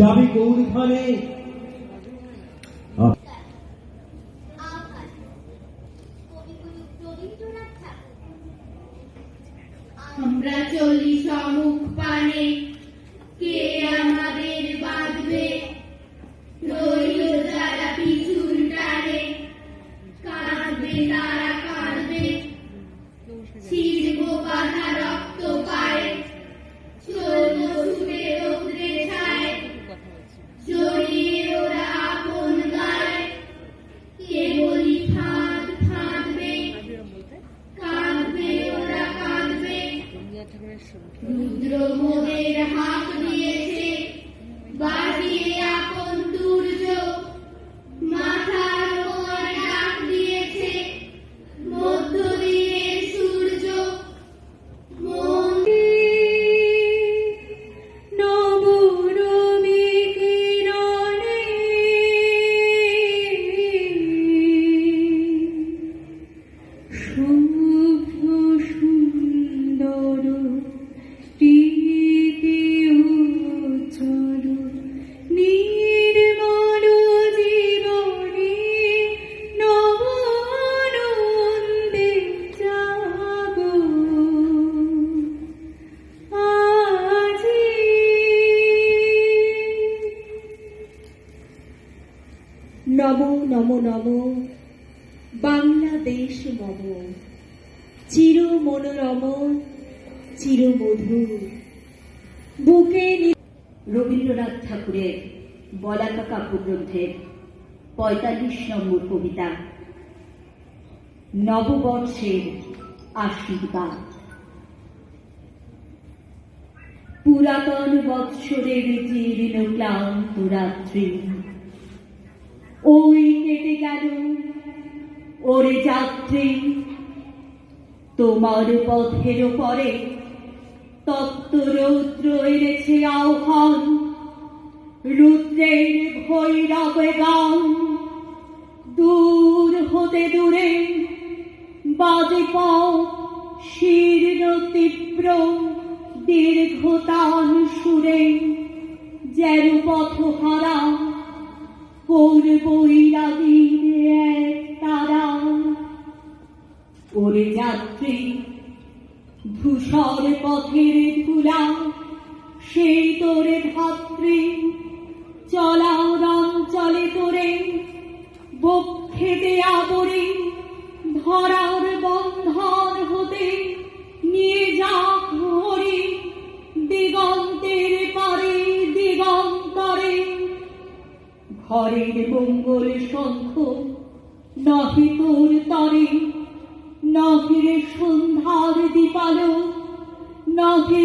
যাবে কোনখানে? আমরা চলি সমুখ পানে কে আমাদের বাঁধবে? রইল যারা পিছুর টানে কাঁদবে তারা রুদ্র মোদের হাত দিয়েছে বাড়িয়ে আপন নম নম নম। বাংলাদেশ মম চির মনোরম চির মধুর বুকে রবীন্দ্রনাথ ঠাকুরের বলাকা কাব্যগ্রন্থের পঁয়তাল্লিশ নম্বর কবিতা। নববর্ষের আশীর্বাদ। পুরাতন বৎসরের জীর্ণ ক্লান্ত রাত্রি। ওই কেটে গেল ওরে যাত্রী। তোমার পথের পরে তত্ত্ব রৌদ্র এনেছে আহ্বান। রুদ্রের ভৈরব গান দূর হতে দূরে বাজে পথ, শীর্ণ তীব্র দীর্ঘতান সুরে যেন পথ হারা করবই রাগির এক তারা ওরে যাত্রী ধূসর পথের ধুলা, সেই তোরে ধাত্রী চলা রং চলে তোরে বক্ষেতে আবরে ধরার ঘরের মঙ্গল শঙ্খ নহে তোর তরে নহে রে সন্ধ্যার দীপালো নহে